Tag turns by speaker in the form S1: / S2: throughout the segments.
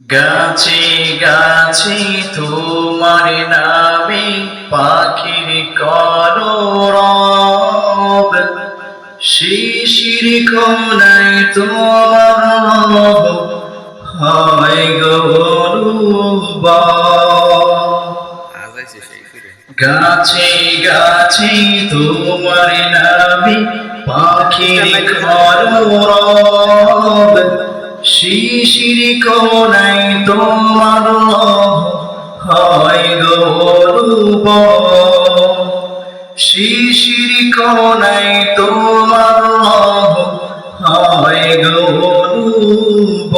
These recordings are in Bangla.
S1: গাছে গাছে তোমার নামে পাখির কলরব। শিশির কোনায় তোমার গাছে গাছে তোমার নামে পাখির শিশির কোনাই তোমার হয় গরুব শিশির কোনাই তোমার হয় গরুব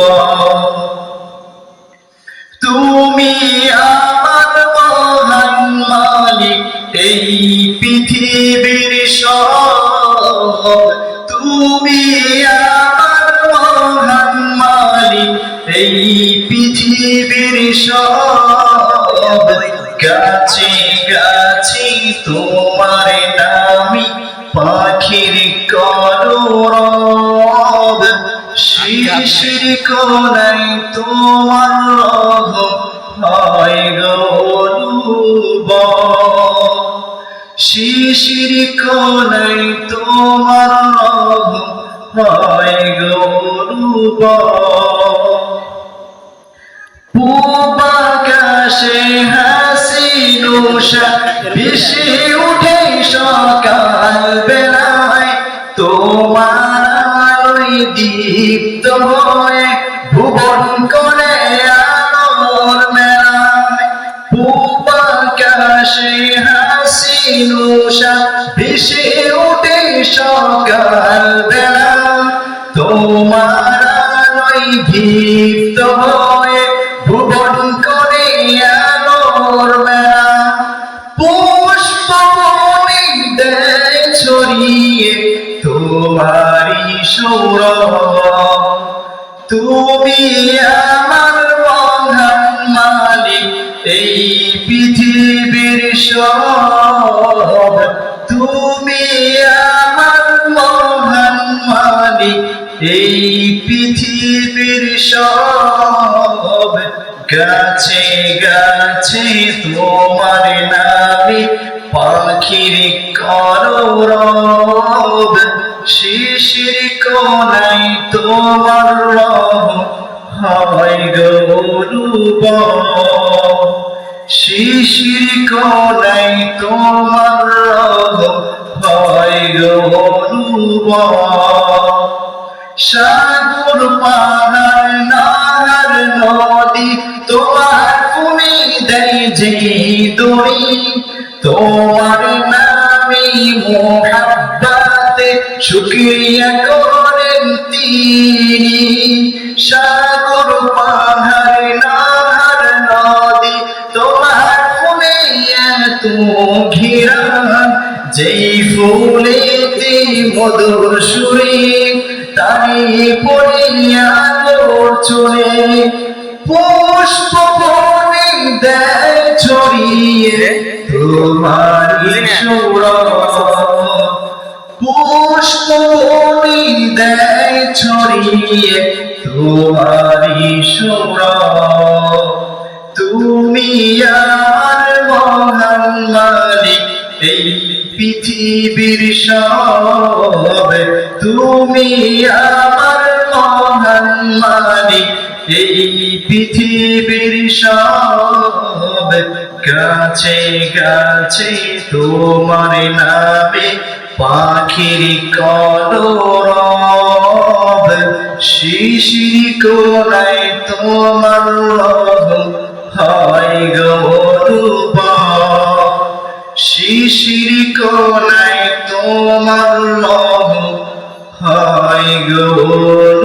S1: তুমি আমার মহান মালিক, এই পৃথিবীর সব। তুমি আমার মহান মালিক, এই পৃথিবীর সব গাছে গাছে তোমার নামি পাখির কলরব। শিশির কোনাই তোমার রব হয় গরুব শিশির কোনাই তোমার রব হয় গরুব নুষা ভেসে উঠে সকাল বেলায়, তোমার আলোয় দীপ্ত হয়ে ভুবন করে আলোর মেলায়। পূবাকাশে হাসি নুষা ভেসে উঠে সকাল বেলা তোমার আলোয় দীপ্ত হয়ে ছড়িয়ে তোমারি সৌরভ। তুমি আমার মহান মালিক, এই পৃথিবীর সব। তুমি আমার মহান মালিক, এই পৃথিবীর সব। গাছে গাছে তোমার নামে পাখির করব শিশির কোনাই তোমার রব হয় গরুব শিশির কোনাই তোমার রব হয় গরুব সাগর পাহাড় নাহার নদী, তোমার ফুলে দেয় যে দড়ি, তোমার ফুলেতে মধুর সুরে তাই পড়িয়া তোর চলে পুষ্প বনে দেয় ছড়িয়ে তোমার পুষ্প বনে দেয় ছড়িয়ে তোমার তুমি আমার পৃথিবীর সব তুমি আমার মহান মালিক এই পৃথিবীর সব গাছে গাছে তোমার নামে পাখির কলরব। শিশির কোনায় তোমার হয় গৌরব শিশির কোনায় তোমার লহ হয় গৌরব